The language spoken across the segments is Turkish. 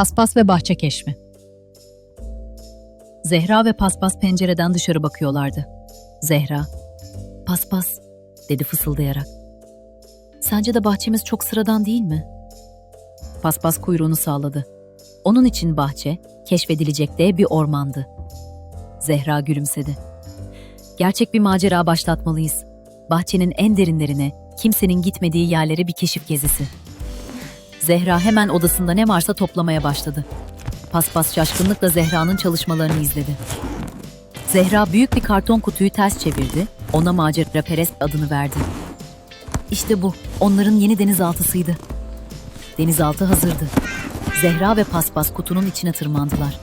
Paspas ve bahçe keşfi. Zehra ve Paspas pencereden dışarı bakıyorlardı. Zehra, "Paspas," dedi fısıldayarak. "Sence de bahçemiz çok sıradan değil mi?" Paspas kuyruğunu salladı. Onun için bahçe, keşfedilecek dev bir ormandı. Zehra gülümsedi. Gerçek bir macera başlatmalıyız. Bahçenin en derinlerine, kimsenin gitmediği yerlere bir keşif gezisi. Zehra hemen odasında ne varsa toplamaya başladı. Paspas şaşkınlıkla Zehra'nın çalışmalarını izledi. Zehra büyük bir karton kutuyu ters çevirdi, ona macera perest adını verdi. İşte bu, onların yeni denizaltısıydı. Denizaltı hazırdı. Zehra ve Paspas kutunun içine tırmandılar.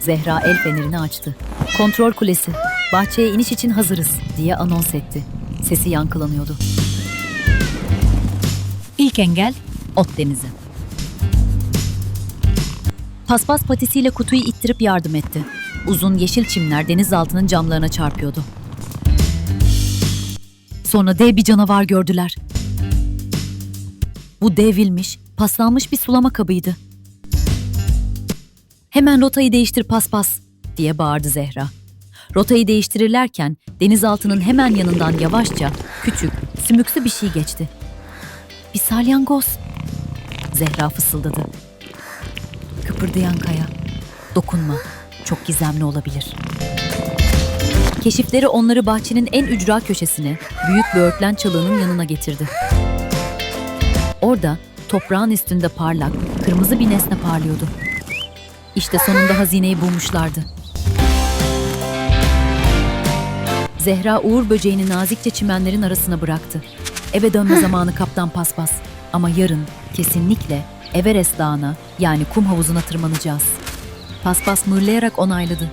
Zehra el fenerini açtı. Kontrol kulesi, bahçeye iniş için hazırız diye anons etti. Sesi yankılanıyordu. İlk engel, ot denizi. Paspas patisiyle kutuyu ittirip yardım etti. Uzun yeşil çimler denizaltının camlarına çarpıyordu. Sonra dev bir canavar gördüler. Bu devrilmiş, paslanmış bir sulama kabıydı. Hemen rotayı değiştir paspas diye bağırdı Zehra. Rotayı değiştirirlerken denizaltının hemen yanından yavaşça küçük, sümüksü bir şey geçti. Bir salyangoz. Zehra fısıldadı. Kıpırdayan kaya. Dokunma. Çok gizemli olabilir. Keşifleri onları bahçenin en ücra köşesine, büyük böğürtlen çalığının yanına getirdi. Orada toprağın üstünde parlak, kırmızı bir nesne parlıyordu. İşte sonunda hazineyi bulmuşlardı. Zehra Uğur böceğini nazikçe çimenlerin arasına bıraktı. Eve dönme zamanı kaptan paspas. Ama yarın kesinlikle Everest Dağı'na yani kum havuzuna tırmanacağız. Paspas mırlayarak onayladı.